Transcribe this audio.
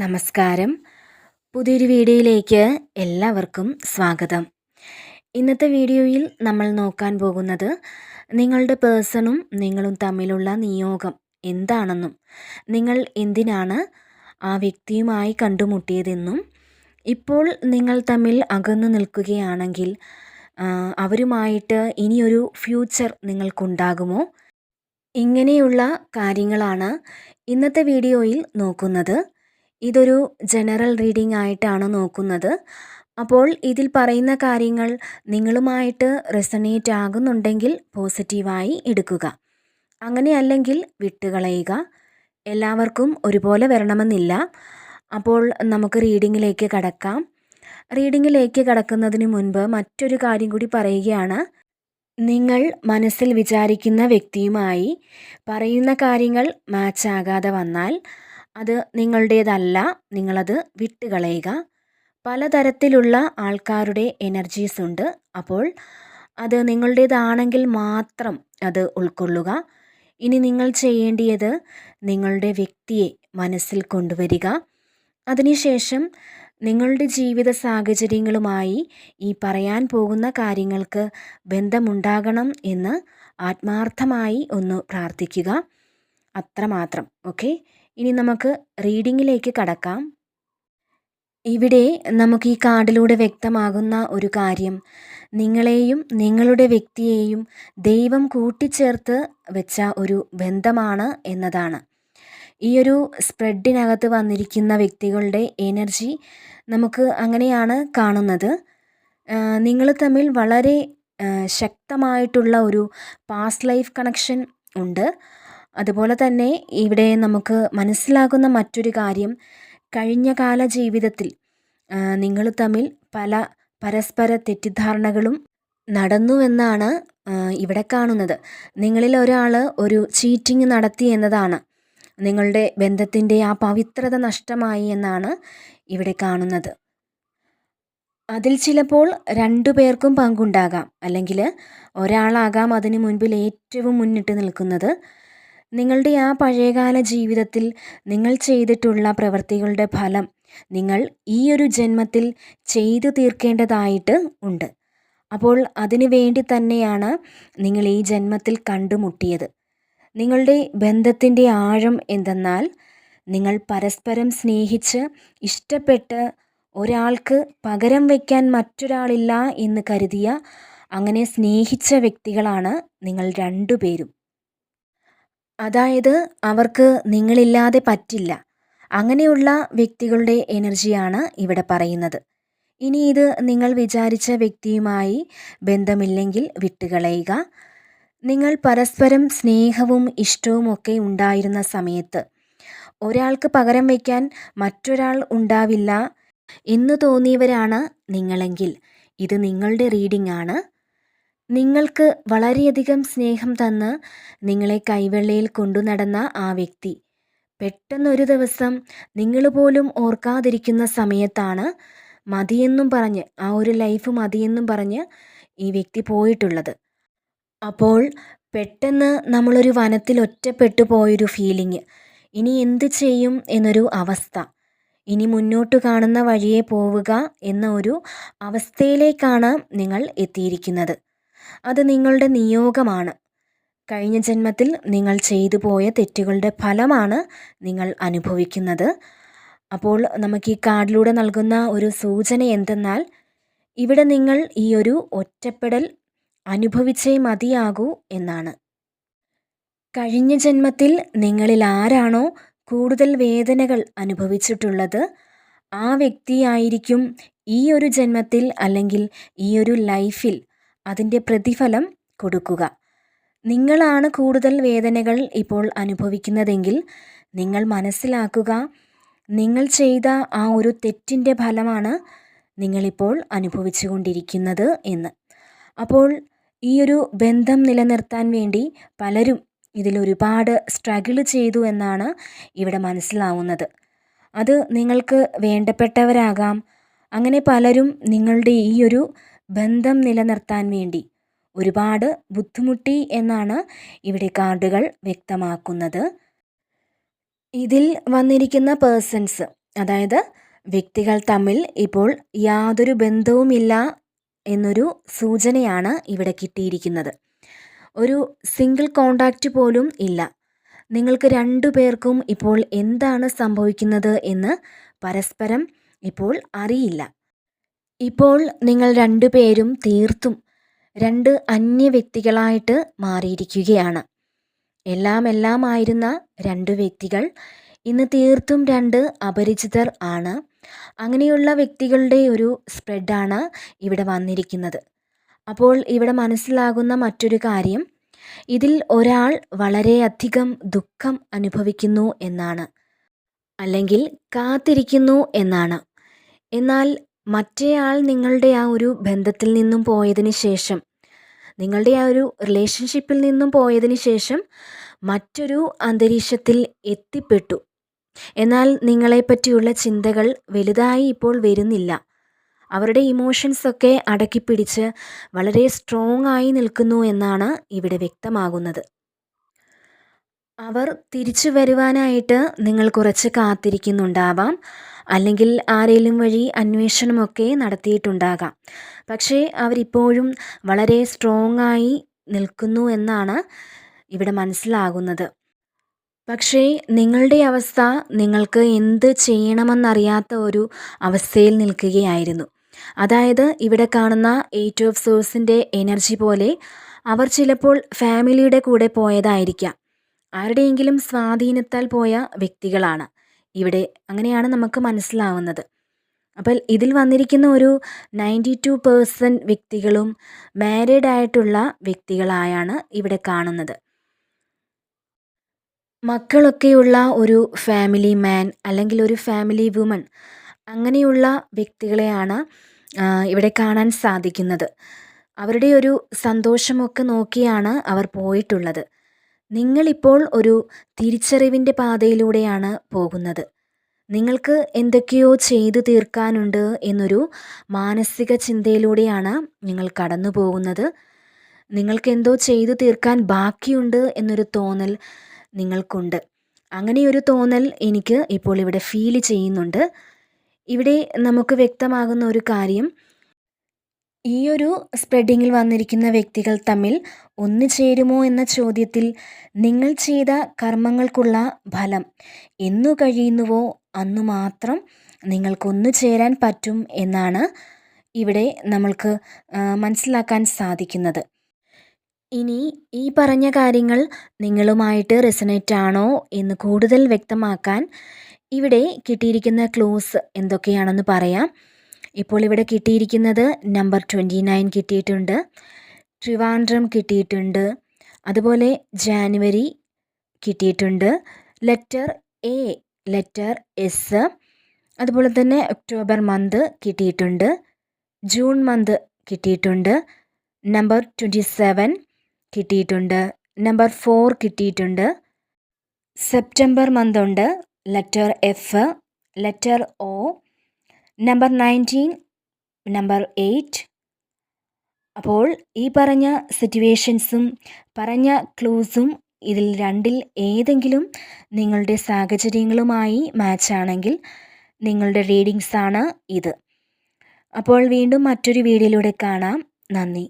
നമസ്കാരം. പുതിയൊരു വീഡിയോയിലേക്ക് എല്ലാവർക്കും സ്വാഗതം. ഇന്നത്തെ വീഡിയോയിൽ നമ്മൾ നോക്കാൻ പോകുന്നത് നിങ്ങളുടെ പേഴ്സണും നിങ്ങളും തമ്മിലുള്ള നിയോഗം എന്താണെന്നും നിങ്ങൾ എന്തിനാണ് ആ വ്യക്തിയുമായി കണ്ടുമുട്ടിയതെന്നും ഇപ്പോൾ നിങ്ങൾ തമ്മിൽ അകന്നു നിൽക്കുകയാണെങ്കിൽ അവരുമായിട്ട് ഇനിയൊരു ഫ്യൂച്ചർ നിങ്ങൾക്കുണ്ടാകുമോ? ഇങ്ങനെയുള്ള കാര്യങ്ങളാണ് ഇന്നത്തെ വീഡിയോയിൽ നോക്കുന്നത്. ഇതൊരു ജനറൽ റീഡിംഗ് ആയിട്ടാണ് നോക്കുന്നത്. അപ്പോൾ ഇതിൽ പറയുന്ന കാര്യങ്ങൾ നിങ്ങളുമായിട്ട് റെസണേറ്റ് ആകുന്നുണ്ടെങ്കിൽ പോസിറ്റീവായി എടുക്കുക. അങ്ങനെയല്ലെങ്കിൽ വിട്ടുകളയുക. എല്ലാവർക്കും ഒരുപോലെ വരണമെന്നില്ല. അപ്പോൾ നമുക്ക് റീഡിങ്ങിലേക്ക് കടക്കാം. റീഡിങ്ങിലേക്ക് കടക്കുന്നതിന് മുൻപ് മറ്റൊരു കാര്യം കൂടി പറയുകയാണ്. നിങ്ങൾ മനസ്സിൽ വിചാരിക്കുന്ന വ്യക്തിയുമായി പറയുന്ന കാര്യങ്ങൾ മാച്ച് ആകാതെ വന്നാൽ അത് നിങ്ങളുടേതല്ല. നിങ്ങളത് വിട്ടുകളയുക. പലതരത്തിലുള്ള ആൾക്കാരുടെ എനർജീസ് ഉണ്ട്. അപ്പോൾ അത് നിങ്ങളുടേതാണെങ്കിൽ മാത്രം അത് ഉൾക്കൊള്ളുക. ഇനി നിങ്ങൾ ചെയ്യേണ്ടിയത് നിങ്ങളുടെ വ്യക്തിയെ മനസ്സിൽ കൊണ്ടുവരിക. അതിനുശേഷം നിങ്ങളുടെ ജീവിത സാഹചര്യങ്ങളുമായി ഈ പറയാൻ പോകുന്ന കാര്യങ്ങൾക്ക് ബന്ധമുണ്ടാകണം എന്ന് ആത്മാർത്ഥമായി ഒന്ന് പ്രാർത്ഥിക്കുക. അത്രമാത്രം. ഓക്കെ? ഇനി നമുക്ക് റീഡിങ്ങിലേക്ക് കടക്കാം. ഇവിടെ നമുക്ക് ഈ കാർഡിലൂടെ വ്യക്തമാകുന്ന ഒരു കാര്യം. നിങ്ങളെയും നിങ്ങളുടെ വ്യക്തിയെയും ദൈവം കൂട്ടിച്ചേർത്ത് വെച്ച ഒരു ബന്ധമാണ് എന്നതാണ്. ഈ ഒരു സ്പ്രെഡിനകത്ത് വന്നിരിക്കുന്ന വ്യക്തികളുടെ എനർജി നമുക്ക് അങ്ങനെയാണ് കാണുന്നത്. നിങ്ങൾ തമ്മിൽ വളരെ ശക്തമായിട്ടുള്ള ഒരു പാസ്റ്റ് ലൈഫ് കണക്ഷൻ ഉണ്ട്. അതുപോലെ തന്നെ ഇവിടെ നമുക്ക് മനസ്സിലാകുന്ന മറ്റൊരു കാര്യം. കഴിഞ്ഞ കാല ജീവിതത്തിൽ നിങ്ങൾ തമ്മിൽ പല പരസ്പര തെറ്റിദ്ധാരണകളും നടന്നുവെന്നാണ് ഇവിടെ കാണുന്നത്. നിങ്ങളിൽ ഒരാൾ ഒരു ചീറ്റിംഗ് നടത്തി എന്നതാണ്. നിങ്ങളുടെ ബന്ധത്തിന്റെ ആ പവിത്രത നഷ്ടമായി എന്നാണ് ഇവിടെ കാണുന്നത്. അതിൽ ചിലപ്പോൾ രണ്ടു പേർക്കും പങ്കുണ്ടാകാം. അല്ലെങ്കിൽ ഒരാളാകാം അതിന് മുൻപിൽ ഏറ്റവും മുന്നിട്ട് നിൽക്കുന്നത്. നിങ്ങളുടെ ആ പഴയകാല ജീവിതത്തിൽ നിങ്ങൾ ചെയ്തിട്ടുള്ള പ്രവൃത്തികളുടെ ഫലം നിങ്ങൾ ഈ ഒരു ജന്മത്തിൽ ചെയ്തു തീർക്കേണ്ടതായിട്ട് ഉണ്ട്. അപ്പോൾ അതിനു വേണ്ടി തന്നെയാണ് നിങ്ങൾ ഈ ജന്മത്തിൽ കണ്ടുമുട്ടിയത്. നിങ്ങളുടെ ബന്ധത്തിന്റെ ആഴം എന്തെന്നാൽ നിങ്ങൾ പരസ്പരം സ്നേഹിച്ച് ഇഷ്ടപ്പെട്ട് ഒരാൾക്ക് പകരം വയ്ക്കാൻ മറ്റൊരാളില്ല എന്ന് കരുതിയ അങ്ങനെ സ്നേഹിച്ച വ്യക്തികളാണ് നിങ്ങൾ രണ്ടുപേരും. അതായത് അവർക്ക് നിങ്ങളില്ലാതെ പറ്റില്ല. അങ്ങനെയുള്ള വ്യക്തികളുടെ എനർജിയാണ് ഇവിടെ പറയുന്നത്. ഇനി ഇത് നിങ്ങൾ വിചാരിച്ച വ്യക്തിയുമായി ബന്ധമില്ലെങ്കിൽ വിട്ടുകളയുക. നിങ്ങൾ പരസ്പരം സ്നേഹവും ഇഷ്ടവും ഒക്കെ ഉണ്ടായിരുന്ന സമയത്ത് ഒരാൾക്ക് പകരം വയ്ക്കാൻ മറ്റൊരാൾ ഉണ്ടാവില്ല എന്ന് തോന്നിയവരാണ് നിങ്ങളെങ്കിൽ. ഇത് നിങ്ങളുടെ റീഡിംഗ് ആണ്. നിങ്ങൾക്ക് വളരെയധികം സ്നേഹം തന്ന് നിങ്ങളെ കൈവെള്ളയിൽ കൊണ്ടു നടന്ന ആ വ്യക്തി. പെട്ടെന്നൊരു ദിവസം നിങ്ങൾ പോലും ഓർക്കാതിരിക്കുന്ന സമയത്താണ് മതിയെന്നും പറഞ്ഞ് ആ ഒരു ലൈഫ് മതിയെന്നും പറഞ്ഞ് ഈ വ്യക്തി പോയിട്ടുള്ളത്. അപ്പോൾ പെട്ടെന്ന് നമ്മളൊരു വനത്തിൽ ഒറ്റപ്പെട്ടു പോയൊരു ഫീലിംഗ് ഇനി എന്ത് ചെയ്യും എന്നൊരു അവസ്ഥ. ഇനി മുന്നോട്ട് കാണുന്ന വഴിയെ പോവുക എന്ന ഒരു അവസ്ഥയിലേക്കാണ് നിങ്ങൾ എത്തിയിരിക്കുന്നത്. അത് നിങ്ങളുടെ നിയോഗമാണ്. കഴിഞ്ഞ ജന്മത്തിൽ നിങ്ങൾ ചെയ്തു പോയ തെറ്റുകളുടെ ഫലമാണ് നിങ്ങൾ അനുഭവിക്കുന്നത്. അപ്പോൾ നമുക്ക് ഈ കാർഡിലൂടെ നൽകുന്ന ഒരു സൂചന എന്തെന്നാൽ ഇവിടെ നിങ്ങൾ ഈ ഒരു ഒറ്റപ്പെടൽ അനുഭവിച്ചേ മതിയാകൂ എന്നാണ്. കഴിഞ്ഞ ജന്മത്തിൽ നിങ്ങളിൽ ആരാണോ കൂടുതൽ വേദനകൾ അനുഭവിച്ചിട്ടുള്ളത് ആ വ്യക്തിയായിരിക്കും ഈ ഒരു ജന്മത്തിൽ അല്ലെങ്കിൽ ഈ ഒരു ലൈഫിൽ അതിന്റെ പ്രതിഫലം കൊടുക്കുക. നിങ്ങളാണ് കൂടുതൽ വേദനകൾ ഇപ്പോൾ അനുഭവിക്കുന്നതെങ്കിൽ നിങ്ങൾ മനസ്സിലാക്കുക നിങ്ങൾ ചെയ്ത ആ ഒരു തെറ്റിന്റെ ഫലമാണ് നിങ്ങളിപ്പോൾ അനുഭവിച്ചു കൊണ്ടിരിക്കുന്നത് എന്ന്. അപ്പോൾ ഈ ഒരു ബന്ധം നിലനിർത്താൻ വേണ്ടി പലരും ഇതിലൊരുപാട് സ്ട്രഗിൾ ചെയ്തു എന്നാണ് ഇവിടെ മനസ്സിലാവുന്നത്. അത് നിങ്ങൾക്ക് വേണ്ടപ്പെട്ടവരാകാം. അങ്ങനെ പലരും നിങ്ങളുടെ ഈ ഒരു ബന്ധം നിലനിർത്താൻ വേണ്ടി. ഒരുപാട് ബുദ്ധിമുട്ടി എന്നാണ് ഇവിടെ കാർഡുകൾ വ്യക്തമാക്കുന്നത്. ഇതിൽ വന്നിരിക്കുന്ന പേഴ്സൺസ് അതായത് വ്യക്തികൾ തമ്മിൽ ഇപ്പോൾ യാതൊരു ബന്ധവുമില്ല എന്നൊരു സൂചനയാണ് ഇവിടെ കിട്ടിയിരിക്കുന്നത്. ഒരു സിംഗിൾ കോണ്ടാക്റ്റ് പോലും ഇല്ല. നിങ്ങൾക്ക് രണ്ടു പേർക്കും ഇപ്പോൾ എന്താണ് സംഭവിക്കുന്നത് എന്ന് പരസ്പരം ഇപ്പോൾ അറിയില്ല. ഇപ്പോൾ നിങ്ങൾ രണ്ടുപേരും തീർത്തും രണ്ട് അന്യ വ്യക്തികളായിട്ട് മാറിയിരിക്കുകയാണ്. എല്ലാം എല്ലാം ആയിരുന്ന രണ്ട് വ്യക്തികൾ ഇന്ന് തീർത്തും രണ്ട് അപരിചിതർ ആണ്. അങ്ങനെയുള്ള വ്യക്തികളുടെ ഒരു സ്പ്രെഡാണ് ഇവിടെ വന്നിരിക്കുന്നത്. അപ്പോൾ ഇവിടെ മനസ്സിലാകുന്ന മറ്റൊരു കാര്യം ഇതിൽ ഒരാൾ വളരെയധികം ദുഃഖം അനുഭവിക്കുന്നു എന്നാണ്. അല്ലെങ്കിൽ കാത്തിരിക്കുന്നു എന്നാണ്. എന്നാൽ മറ്റേയാൾ നിങ്ങളുടെ ആ ഒരു ബന്ധത്തിൽ നിന്നും പോയതിന് ശേഷം നിങ്ങളുടെ ആ ഒരു റിലേഷൻഷിപ്പിൽ നിന്നും പോയതിന് ശേഷം മറ്റൊരു അന്തരീക്ഷത്തിൽ എത്തിപ്പെട്ടു. എന്നാൽ നിങ്ങളെപ്പറ്റിയുള്ള ചിന്തകൾ വലുതായി ഇപ്പോൾ വരുന്നില്ല. അവരുടെ ഇമോഷൻസൊക്കെ അടക്കിപ്പിടിച്ച് വളരെ സ്ട്രോങ് ആയി നിൽക്കുന്നു എന്നാണ് ഇവിടെ വ്യക്തമാകുന്നത്. അവർ തിരിച്ചു വരുവാനായിട്ട് നിങ്ങൾ കുറച്ച് കാത്തിരിക്കുന്നുണ്ടാവാം. അല്ലെങ്കിൽ ആരെങ്കിലും വഴി അന്വേഷണമൊക്കെ നടത്തിയിട്ടുണ്ടാകാം. പക്ഷേ അവരിപ്പോഴും വളരെ സ്ട്രോങ് ആയി നിൽക്കുന്നു എന്നാണ് ഇവിടെ മനസ്സിലാകുന്നത്. പക്ഷേ നിങ്ങളുടെ അവസ്ഥ നിങ്ങൾക്ക് എന്ത് ചെയ്യണമെന്നറിയാത്ത ഒരു അവസ്ഥയിൽ നിൽക്കുകയായിരുന്നു. അതായത് ഇവിടെ കാണുന്ന എയ്റ്റ് ഓഫ് സോഴ്സിന്റെ എനർജി പോലെ അവർ ചിലപ്പോൾ ഫാമിലിയുടെ കൂടെ പോയതായിരിക്കാം. ആരുടെയെങ്കിലും സ്വാധീനത്താൽ പോയ വ്യക്തികളാണ്. ഇവിടെ അങ്ങനെയാണ് നമുക്ക് മനസ്സിലാവുന്നത്. അപ്പോൾ ഇതിൽ വന്നിരിക്കുന്ന ഒരു നയന്റി ടു പേഴ്സന്റ് വ്യക്തികളും മാരീഡ് ആയിട്ടുള്ള വ്യക്തികളായാണ് ഇവിടെ കാണുന്നത്. മക്കളൊക്കെയുള്ള ഒരു ഫാമിലി മാൻ അല്ലെങ്കിൽ ഒരു ഫാമിലി വുമൺ അങ്ങനെയുള്ള വ്യക്തികളെയാണ് ഇവിടെ കാണാൻ സാധിക്കുന്നത്. അവരുടെ ഒരു സന്തോഷമൊക്കെ നോക്കിയാണ് അവർ പോയിട്ടുള്ളത്. നിങ്ങളിപ്പോൾ ഒരു തിരിച്ചറിവിന്റെ പാതയിലൂടെയാണ് പോകുന്നത്. നിങ്ങൾക്ക് എന്തൊക്കെയോ ചെയ്തു തീർക്കാനുണ്ട് എന്നൊരു മാനസിക ചിന്തയിലൂടെയാണ് നിങ്ങൾ കടന്നു പോകുന്നത് നിങ്ങൾക്ക് എന്തോ ചെയ്തു തീർക്കാൻ ബാക്കിയുണ്ട് എന്നൊരു തോന്നൽ നിങ്ങൾക്കുണ്ട്. അങ്ങനെയൊരു തോന്നൽ എനിക്ക് ഇപ്പോൾ ഇവിടെ ഫീൽ ചെയ്യുന്നുണ്ട്. ഇവിടെ നമുക്ക് വ്യക്തമാകുന്ന ഒരു കാര്യം ഈ ഒരു സ്പ്രെഡിങ്ങിൽ വന്നിരിക്കുന്ന വ്യക്തികൾ തമ്മിൽ ഒന്നു ചേരുമോ എന്ന ചോദ്യത്തിൽ നിങ്ങൾ ചെയ്ത കർമ്മങ്ങൾക്കുള്ള ഫലം എന്നു കഴിയുന്നുവോ അന്നു മാത്രം നിങ്ങൾക്കൊന്നു ചേരാൻ പറ്റും എന്നാണ് ഇവിടെ നമ്മൾക്ക് മനസ്സിലാക്കാൻ സാധിക്കുന്നത്. ഇനി ഈ പറഞ്ഞ കാര്യങ്ങൾ നിങ്ങളുമായിട്ട് റെസനേറ്റ് ആണോ എന്ന് കൂടുതൽ വ്യക്തമാക്കാൻ ഇവിടെ കിട്ടിയിരിക്കുന്ന ക്ലോസ് എന്തൊക്കെയാണെന്ന് പറയാം. ഇപ്പോൾ ഇവിടെ കിട്ടിയിരിക്കുന്നത് നമ്പർ ട്വന്റി നയൻ കിട്ടിയിട്ടുണ്ട്. ട്രിവാൻഡ്രം കിട്ടിയിട്ടുണ്ട്. അതുപോലെ ജാനുവരി കിട്ടിയിട്ടുണ്ട്. ലെറ്റർ എ ലെറ്റർ എസ് അതുപോലെ തന്നെ ഒക്ടോബർ മന്ത് കിട്ടിയിട്ടുണ്ട്. ജൂൺ മന്ത് കിട്ടിയിട്ടുണ്ട്. നമ്പർ ട്വന്റി സെവൻ കിട്ടിയിട്ടുണ്ട്. നമ്പർ ഫോർ കിട്ടിയിട്ടുണ്ട്. സെപ്റ്റംബർ മന്ത് ഉണ്ട്. Letter F letter O number nineteen number eight അപ്പോൾ ഈ പറഞ്ഞ സിറ്റുവേഷൻസും പറഞ്ഞ ക്ലൂസും ഇതിൽ രണ്ടിൽ ഏതെങ്കിലും നിങ്ങളുടെ സാഹചര്യങ്ങളുമായി മാച്ചാണെങ്കിൽ നിങ്ങളുടെ റീഡിങ്സാണ് ഇത്. അപ്പോൾ വീണ്ടും മറ്റൊരു വീഡിയോയിലൂടെ കാണാം. നന്ദി.